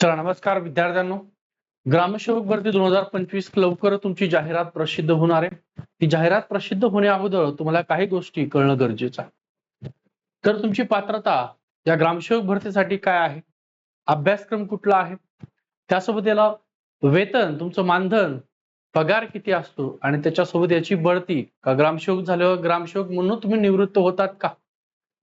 चला नमस्कार विद्यार्थ्यांनो. ग्रामसेवक भरती दोन हजार पंचवीस लवकर तुमची जाहिरात प्रसिद्ध होणार आहे. ती जाहिरात प्रसिद्ध होण्या अगोदर तुम्हाला काही गोष्टी कळणं गरजेचं आहे. तर तुमची पात्रता या ग्रामसेवक भरतीसाठी काय आहे? अभ्यासक्रम कुठला आहे? त्यासोबत याला वेतन तुमचं मानधन पगार किती असतो? आणि त्याच्यासोबत याची बढती का ग्रामसेवक झाल्यावर ग्रामसेवक म्हणून तुम्ही निवृत्त होतात का?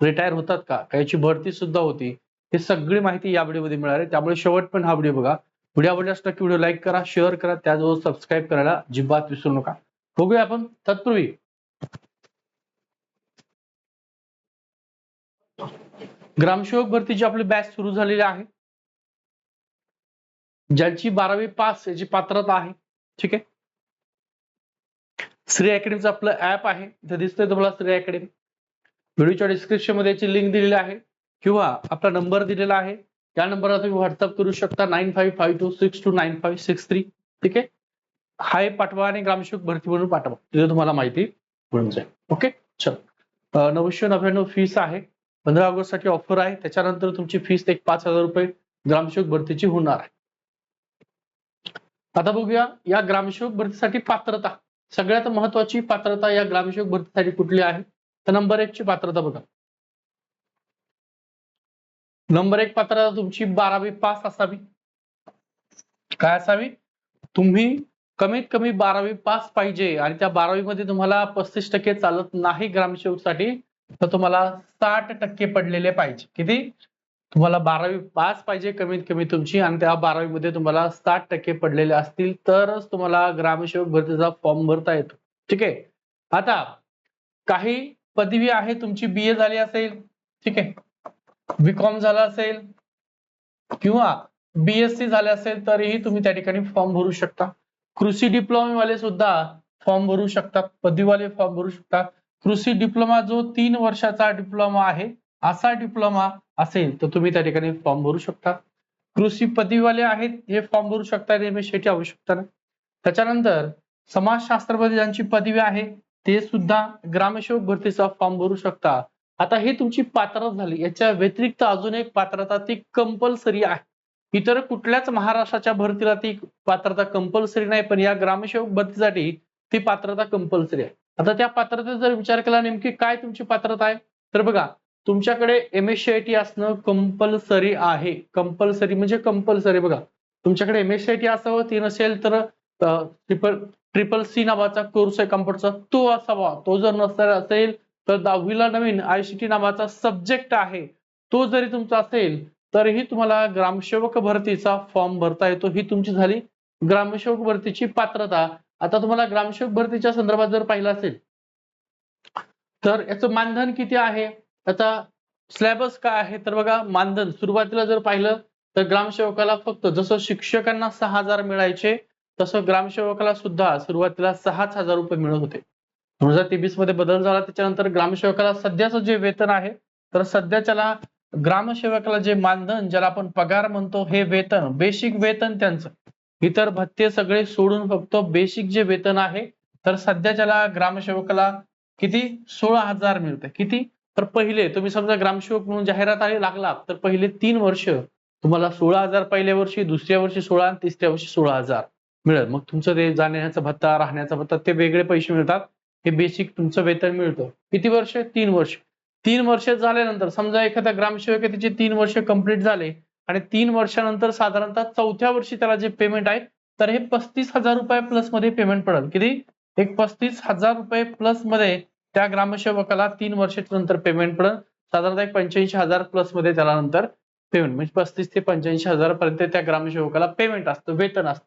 रिटायर होतात का? याची बढती सुद्धा होती? हे सगळी माहिती या व्हिडिओमध्ये मिळणार आहे. त्यामुळे शेवट पण हा व्हिडिओ बघा. व्हिडिओ आवडल्यास नक्की व्हिडिओ लाईक करा शेअर करा त्याचबरोबर सबस्क्राईब करायला अजिबात विसरू नका. बघूया आपण तत्पूर्वी. ग्रामसेवक भरतीची आपली बॅच सुरू झालेली आहे. ज्यांची बारावी पास याची पात्रता आहे. ठीक आहे? श्री अकॅडमीचं आपलं ऍप आहे. इथे दिसतंय तुम्हाला श्री अकॅडमी व्हिडिओच्या डिस्क्रिप्शनमध्ये याची लिंक दिलेली आहे. किंवा आपला नंबर दिलेला आहे त्या नंबरला तुम्ही व्हॉट्सअप करू शकता nine five five two six two nine five six three ठीक आहे? हाय पाठवा आणि ग्रामसेवक भरती म्हणून पाठवा. तिथे तुम्हाला माहिती मिळून जाईल. ओके? चल. नऊशे नव्याण्णव फीस आहे. पंधरा ऑगस्टसाठी ऑफर आहे. त्याच्यानंतर तुमची फीस एक पाच हजार रुपये ग्रामसेवक भरतीची होणार आहे. आता बघूया या ग्रामसेवक भरतीसाठी पात्रता. सगळ्यात महत्वाची पात्रता या ग्रामसेवक भरतीसाठी कुठली आहे? तर नंबर एक ची पात्रता बघा. नंबर एक पात्रता तुमची बारावी पास असावी. काय असावी? तुम्ही कमीत कमी बारावी पास पाहिजे आणि त्या बारावी मध्ये तुम्हाला पस्तीस टक्के चालत नाही ग्रामसेवकसाठी तर तुम्हाला साठ टक्के पडलेले पाहिजे. किती? तुम्हाला बारावी पास पाहिजे कमीत कमी तुमची आणि त्या बारावी मध्ये तुम्हाला साठ टक्के पडलेले असतील तरच तुम्हाला ग्रामसेवक भरतीचा फॉर्म भरता येतो. ठीक आहे? आता काही पदवी आहे तुमची बी ए झाली असेल. ठीक आहे? बीकॉम झाला असेल किंवा बीएससी झाले असेल तरीही तुम्ही त्या ठिकाणी फॉर्म भरू शकता. कृषी डिप्लोमा वाले सुद्धा फॉर्म भरू शकतात. पदवीवाले फॉर्म भरू शकतात. कृषी डिप्लोमा जो तीन वर्षाचा डिप्लोमा आहे असा डिप्लोमा असेल तर तुम्ही त्या ठिकाणी फॉर्म भरू शकता. कृषी पदवीवाले आहेत हे फॉर्म भरू शकता एम एस आवश्यकता नाही. त्याच्यानंतर समाजशास्त्रमध्ये ज्यांची पदवी आहे ते सुद्धा ग्रामसेवक भरतीचा फॉर्म भरू शकता. आता हे तुमची पात्रता झाली. याच्या व्यतिरिक्त अजून एक पात्रता ती कंपल्सरी आहे. इतर कुठल्याच महाराष्ट्राच्या भरतीला ती पात्रता कंपल्सरी नाही पण या ग्रामसेवक भरतीसाठी ती पात्रता कंपल्सरी आहे. आता त्या पात्रतेचा जर विचार केला नेमकी काय तुमची पात्रता आहे? तर बघा तुमच्याकडे M S C I T असणं कंपल्सरी आहे. कंपल्सरी म्हणजे कंपल्सरी बघा. तुमच्याकडे M S C I T असावं ती नसेल तर ट्रिपल ट्रिपल सी नावाचा कोर्स आहे कम्प्युटरचा तो असावा. तो जर नसला असेल तर दहावीला नवीन आयसीटी नावाचा सब्जेक्ट आहे. तो जरी तुमचा असेल तरीही तुम्हाला ग्रामसेवक भरतीचा फॉर्म भरता येतो. ही तुमची झाली ग्रामसेवक भरतीची पात्रता. आता तुम्हाला ग्रामसेवक भरतीच्या संदर्भात जर पाहिलं असेल तर याचं मानधन किती आहे? आता स्लॅबस काय आहे? तर बघा मानधन सुरुवातीला जर पाहिलं तर ग्रामसेवकाला फक्त जसं शिक्षकांना सहा हजार मिळायचे तसं ग्रामसेवकाला सुद्धा सुरुवातीला सहाच हजार रुपये मिळत होते. दोन हजार तेवीसमध्ये बदल झाला. त्याच्यानंतर ग्रामसेवकाला सध्याचं जे वेतन आहे तर सध्याच्याला ग्रामसेवकाला जे मानधन ज्याला आपण पगार म्हणतो हे वेतन बेसिक वेतन त्यांचं. इतर भत्ते सगळे सोडून फक्त बेसिक जे वेतन आहे तर सध्याच्याला ग्रामसेवकाला किती? सोळा हजार मिळते किती? तर पहिले तुम्ही समजा ग्रामसेवक म्हणून जाहिरात आली लागला तर पहिले तीन वर्ष तुम्हाला सोळा हजार पहिल्या वर्षी दुसऱ्या वर्षी सोळा आणि तिसऱ्या वर्षी सोळा हजार मिळेल. मग तुमचं ते जाण्याचा भत्ता राहण्याचा भत्ता ते वेगळे पैसे मिळतात. हे बेसिक तुमचं वेतन मिळतं. किती वर्ष? तीन वर्ष. तीन वर्ष झाल्यानंतर समजा एखादा ग्रामसेवक त्याचे तीन वर्ष कंप्लीट झाले आणि तीन वर्षानंतर साधारणतः चौथ्या वर्षी त्याला जे पेमेंट आहे तर हे पस्तीस हजार रुपये प्लसमध्ये पेमेंट पडेल. किती? एक पस्तीस हजार रुपये प्लसमध्ये त्या ग्रामसेवकाला तीन वर्षाच्या नंतर पेमेंट पडेल. साधारणतः एक पंच्याऐंशी हजार प्लसमध्ये त्याला नंतर पेमेंट म्हणजे पस्तीस ते पंच्याऐंशी हजार पर्यंत त्या ग्रामसेवकाला पेमेंट असतं वेतन असतं.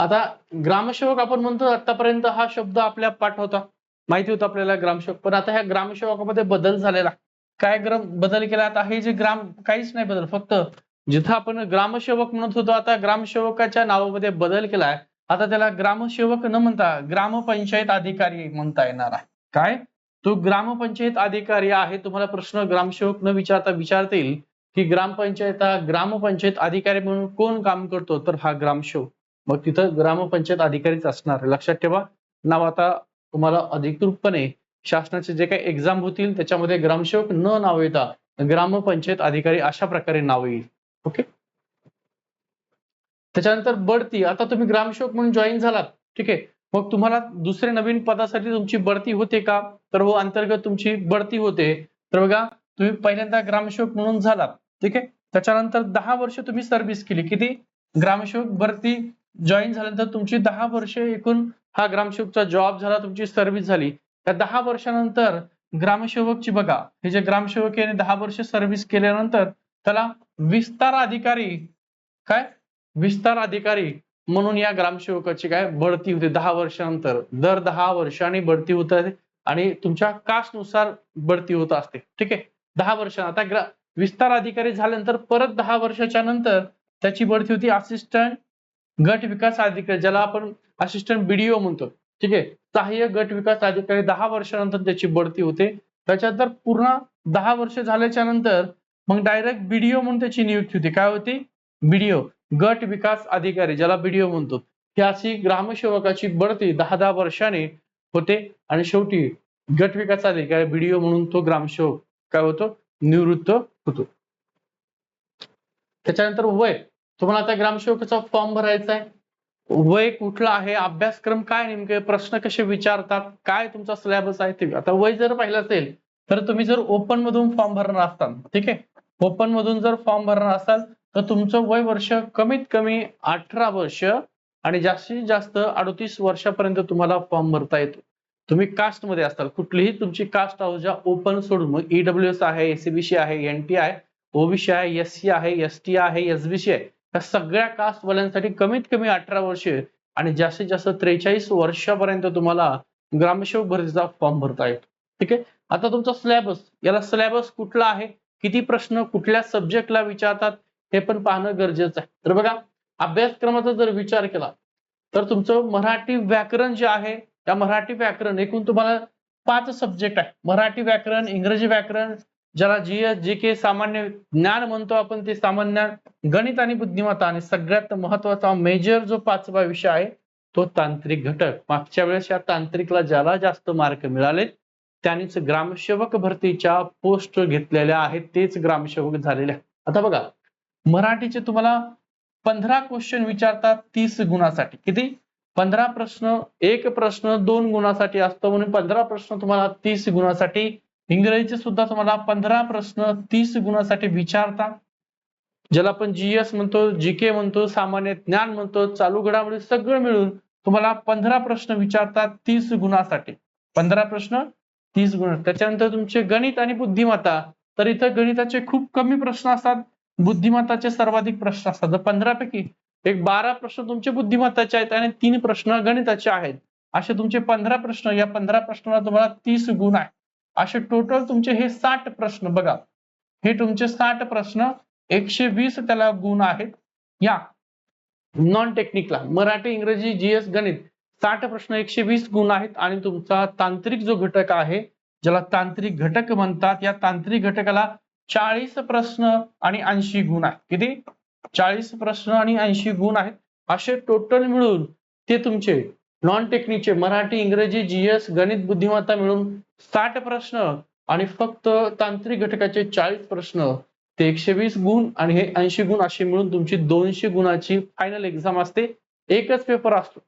आता ग्रामसेवक आपण म्हणतो आतापर्यंत हा शब्द आपल्या पाठ होता. माहिती होता आपल्याला ग्रामसेवक. पण आता ह्या ग्रामसेवकामध्ये बदल झालेला. काय ग्राम बदल केला? आता हे जे ग्राम काहीच नाही बदल. फक्त जिथं आपण ग्रामसेवक म्हणत होतो आता ग्रामसेवकाच्या नावामध्ये बदल केलाय. आता त्याला ग्रामसेवक न म्हणता ग्रामपंचायत अधिकारी म्हणता येणार आहे. काय? तो ग्रामपंचायत अधिकारी आहे. तुम्हाला प्रश्न ग्रामसेवक न विचारता विचारतील की ग्रामपंचायत ग्रामपंचायत अधिकारी म्हणून कोण काम करतो? तर हा ग्रामसेवक. मग तिथं ग्रामपंचायत अधिकारीच असणार. लक्षात ठेवा नाव आता तुम्हाला अधिकृतपणे शासनाचे जे काही एक्झाम होतील त्याच्यामध्ये ग्रामसेवक न नाव येता ग्रामपंचायत अधिकारी अशा प्रकारे नाव येईल. ओके त्याच्यानंतर बढती. आता तुम्ही ग्रामसेवक म्हणून जॉईन झालात. ठीक आहे? मग तुम्हाला दुसऱ्या नवीन पदासाठी तुमची बढती होते का? तर हो अंतर्गत तुमची बढती होते. तर बघा तुम्ही पहिल्यांदा ग्रामसेवक म्हणून झालात. ठीक आहे? त्याच्यानंतर दहा वर्ष तुम्ही सर्व्हिस केली. किती? ग्रामसेवक भरती जॉईन झाल्यानंतर तुमची दहा वर्ष एकूण हा ग्रामसेवकचा जॉब झाला तुमची सर्व्हिस झाली. त्या दहा वर्षानंतर ग्रामसेवकची बघा हे जे ग्रामसेवक याने दहा वर्ष सर्व्हिस केल्यानंतर त्याला विस्तार अधिकारी काय? विस्तार अधिकारी म्हणून या ग्रामसेवकाची काय बढती होते दहा वर्षानंतर. दर दहा वर्षांनी बढती होत आहे आणि तुमच्या कास्टनुसार बढती होत असते. ठीक आहे? दहा वर्ष आता ग्रा विस्तार अधिकारी झाल्यानंतर परत दहा वर्षाच्या नंतर त्याची बढती होती असिस्टंट गट विकास अधिकारी ज्याला आपण असिस्टंट बीडीओ म्हणतो. ठीक आहे? सहाय्यक गट विकास अधिकारी दहा वर्षानंतर त्याची बढती होते. त्याच्यानंतर पूर्ण दहा वर्ष झाल्याच्यानंतर मग डायरेक्ट बीडीओ म्हणून त्याची नियुक्ती होती. काय होती? बीडीओ गट विकास अधिकारी ज्याला बीडीओ म्हणतो. ही अशी ग्रामसेवकाची बढती दहा दहा वर्षाने होते. आणि शेवटी गट विकास अधिकारी बीडीओ म्हणून तो ग्रामसेवक काय होतो? निवृत्त होतो. त्याच्यानंतर वय. तुम्हाला आता ग्रामसेवकाचा फॉर्म भरायचा आहे. वय कुठला आहे? अभ्यासक्रम काय नेमके प्रश्न कसे विचारतात? काय तुमचा सिलेबस आहे? ते आता वय जर पाहिलं असेल तर तुम्ही जर ओपन मधून फॉर्म भरणार असताल ठीक आहे? ओपन मधून जर फॉर्म भरणार असाल तर तुमचं वय वर्ष कमीत कमी अठरा वर्ष आणि जास्तीत जास्त अडतीस वर्षापर्यंत तुम्हाला फॉर्म भरता येतो. तुम्ही कास्टमध्ये असाल कुठलीही तुमची कास्ट हाऊस ज्या ओपन सोडून मग ईडब्ल्यू एस आहे एसीबीसी आहे एनटी आहे ओबीसी आहे एससी आहे एसटी आहे एसबीसी आहे या सगळ्या कास्ट वाल्यांसाठी कमीत कमी अठरा वर्षे आणि जास्तीत जास्त त्रेचाळीस वर्षापर्यंत तुम्हाला ग्रामसेवक भरतीचा फॉर्म भरता येतो. ठीक आहे? आता तुमचा सिलेबस याला सिलेबस कुठला आहे? किती प्रश्न कुठल्या सब्जेक्टला विचारतात? हे पण पाहणं गरजेचं आहे. तर बघा अभ्यासक्रमाचा जर विचार केला तर तुमचं मराठी व्याकरण जे आहे त्या मराठी व्याकरण एकूण तुम्हाला पाच सब्जेक्ट आहे. मराठी व्याकरण इंग्रजी व्याकरण ज्याला जीएस जी के सामान्य ज्ञान म्हणतो आपण ते सामान्य गणित आणि बुद्धिमत्ता आणि सगळ्यात महत्त्वाचा मेजर जो पाचवा विषय आहे तो तांत्रिक घटक. मागच्या वेळेस या तांत्रिकला ज्याला जास्त मार्क मिळाले त्यांनीच ग्रामसेवक भरतीच्या पोस्ट घेतलेल्या आहेत तेच ग्रामसेवक झालेले आहेत. आता बघा मराठीचे तुम्हाला पंधरा क्वेश्चन विचारतात तीस गुणासाठी. किती? पंधरा प्रश्न एक प्रश्न दोन गुणासाठी असतो म्हणून पंधरा प्रश्न तुम्हाला तीस गुणासाठी इंग्रजीचे सुद्धा तुम्हाला पंधरा प्रश्न तीस गुणासाठी विचारतात ज्याला आपण जीएस म्हणतो जी के म्हणतो सामान्य ज्ञान म्हणतो चालू घडामोडी सगळं मिळून तुम्हाला पंधरा प्रश्न विचारतात तीस गुणासाठी. पंधरा प्रश्न तीस गुण. त्याच्यानंतर तुमचे गणित आणि बुद्धिमत्ता. तर इथं गणिताचे खूप कमी प्रश्न असतात. बुद्धिमत्ताचे सर्वाधिक प्रश्न असतात. पंधरा पैकी एक बारा प्रश्न तुमचे बुद्धिमत्ताचे आहेत आणि तीन प्रश्न गणिताचे आहेत. असे तुमचे पंधरा प्रश्न या पंधरा प्रश्नाला तुम्हाला तीस गुण आहे असे टोटल तुमचे हे साठ प्रश्न बघा. हे तुमचे साठ प्रश्न एकशे वीस त्याला गुण आहेत. या. नॉन टेक्निकला मराठी इंग्रजी जीएस गणित साठ प्रश्न एकशे वीस गुण आहेत आणि तुमचा तांत्रिक जो घटक आहे ज्याला तांत्रिक घटक म्हणतात या तांत्रिक घटकाला चाळीस प्रश्न आणि ऐंशी गुण आहेत. किती? चाळीस प्रश्न आणि ऐंशी गुण आहेत. असे टोटल मिळून ते तुमचे नॉन टेक्निकचे मराठी इंग्रजी जीएस गणित बुद्धिमत्ता मिळून साठ प्रश्न आणि फक्त तांत्रिक घटकाचे चाळीस प्रश्न. ते एकशे वीस गुण आणि हे ऐंशी गुण असे मिळून तुमची दोनशे गुणाची फायनल एक्झाम असते. एकच पेपर असतो.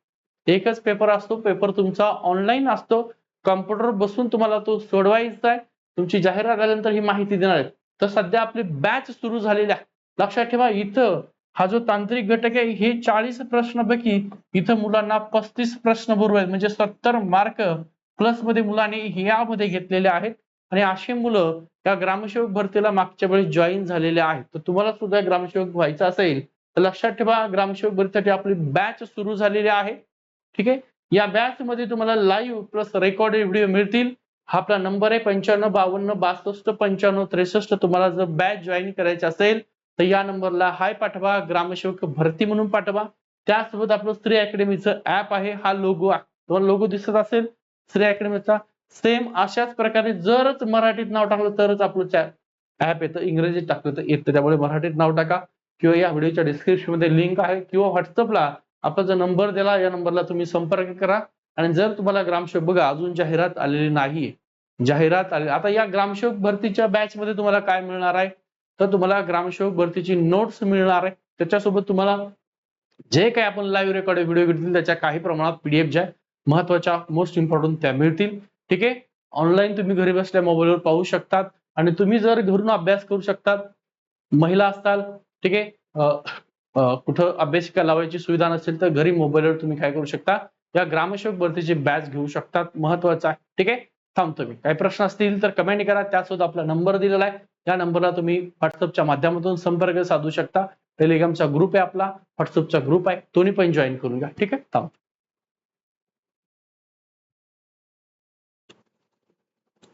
एकच पेपर असतो. पेपर तुमचा ऑनलाईन असतो. कॉम्प्युटर बसून तुम्हाला तो सोडवायचा आहे. तुमची जाहिरात आल्यानंतर ही माहिती देणार आहे. तर सध्या आपली बॅच सुरू झालेली आहे. लक्षात ठेवा इथं हा जो तांत्रिक घटक आहे हे चाळीस प्रश्नापैकी इथं मुलांना पस्तीस प्रश्न बरोबर आहेत. म्हणजे सत्तर मार्क प्लसमध्ये मुलांनी यामध्ये घेतलेले आहेत. आणि अशी मुलं या ग्रामसेवक भरतीला मागच्या वेळी जॉईन झालेले आहेत. तर तुम्हाला सुद्धा ग्रामसेवक व्हायचं असेल तर लक्षात ठेवा ग्रामसेवक भरतीसाठी आपली बॅच सुरू झालेली आहे. ठीक आहे? या बॅच मध्ये तुम्हाला लाईव्ह प्लस रेकॉर्डेड व्हिडिओ मिळतील. हा आपला नंबर आहे पंच्याण्णव बावन्न बासष्ट पंच्याण्णव त्रेसष्ट. तुम्हाला जर बॅच जॉईन करायची असेल तर या नंबरला हाय पाठवा ग्रामसेवक भरती म्हणून पाठवा. त्यासोबत आपलं श्री अकॅडमीचं ऍप आहे हा लोगो तुम्हाला लोगो दिसत असेल श्री अकॅडमीचा. सेम अशाच प्रकारे जरच मराठीत नाव टाकलं तरच आपलं ऍप येतं. इंग्रजीत टाकलं तर येतं. त्यामुळे मराठीत नाव टाका. किंवा या व्हिडिओच्या डिस्क्रिप्शनमध्ये लिंक आहे. किंवा व्हॉट्सअपला आपला जो नंबर दिला या नंबरला तुम्ही संपर्क करा. आणि जर तुम्हाला ग्रामसेवक बघा अजून जाहिरात आलेली नाहीये. जाहिरात आली आता या ग्रामसेवक भरतीच्या बॅच मध्ये तुम्हाला काय मिळणार आहे? तर तुम्हाला ग्रामसेवक भरतीची नोट्स मिळणार आहे. त्याच्यासोबत तुम्हाला जे काही आपण लाईव्ह रेकॉर्ड व्हिडिओ घेतील त्याच्या काही प्रमाणात पीडीएफ ज्या महत्त्वाच्या मोस्ट इम्पॉर्टंट त्या मिळतील. ठीक आहे? ऑनलाईन तुम्ही घरी बसल्या मोबाईलवर पाहू शकतात. आणि तुम्ही जर घरून अभ्यास करू शकतात महिला असताल ठीक आहे? कुठं अभ्यासिका लावायची सुविधा नसेल तर घरी मोबाईलवर तुम्ही काय करू शकता? या ग्रामसेवक भरतीची बॅच घेऊ शकतात. महत्वाचं आहे. ठीक आहे? थांबतो मी. काही प्रश्न असतील तर कमेंट करा. त्यासोबत आपला नंबर दिलेला आहे. या नंबरला तुम्ही व्हॉट्सअपच्या माध्यमातून संपर्क साधू शकता. टेलिग्रामचा ग्रुप आहे आपला. व्हॉट्सअपचा ग्रुप आहे. दोन्ही पण जॉईन करून घ्या. ठीक आहे? थांब.